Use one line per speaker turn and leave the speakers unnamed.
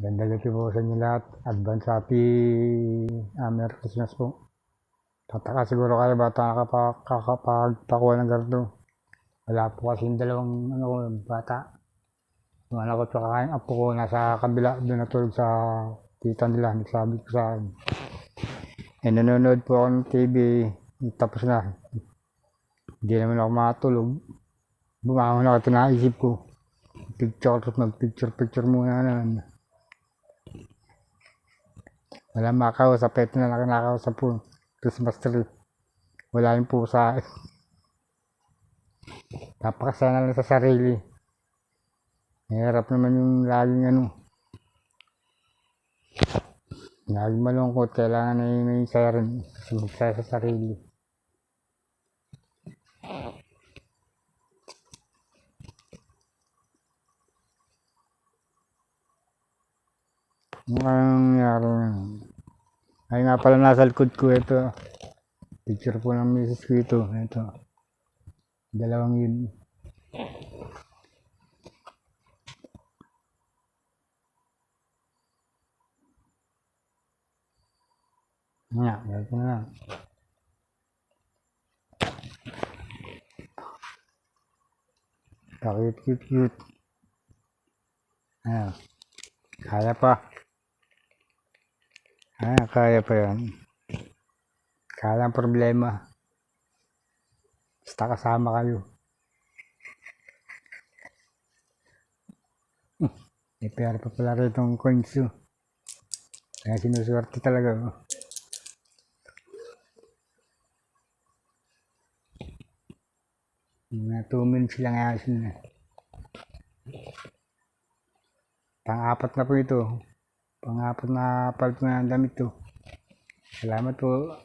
Ganda gabi po sa inyo lahat. Advance happy uh, Merry Christmas po. Tataka siguro kayo bata nakapagpakuha ng gardo. Wala po kasi yung dalawang ano, bata. Yung anak ko tsaka yung apo ko nasa kabila doon natulog sa tita nila. Nagsabi ko sa akin. Eh nanonood po ako ng TV. Tapos na. Hindi naman ako makatulog. Bumangon ako ito naisip ko. Picture, mag-picture-picture muna naman. Wala makausap, ito na lang nakakausap po. Christmas tree. Wala yung pusa. Napakasana lang sa sarili. Mahirap naman yung laging ano. Laging malungkot, kailangan na may saya rin. Sumigsa sa sarili. Ano kayang nangyari na? Ay nga pala nasa likod ko ito. Picture po ng misis ko ito. Ito. Dalawang yun. Nga, ito na lang. Cute, cute, cute. Ayan. Kaya pa. Ah, kaya pa yan. Kaya ang problema. Basta kasama kayo. Hmm, May pera pa pala rin itong coins yun. Kaya sinuswerte talaga. oh. Mga 2 minutes lang ayos na. Pang-apat na po ito. Pang-apat na palit na damit to. Salamat po.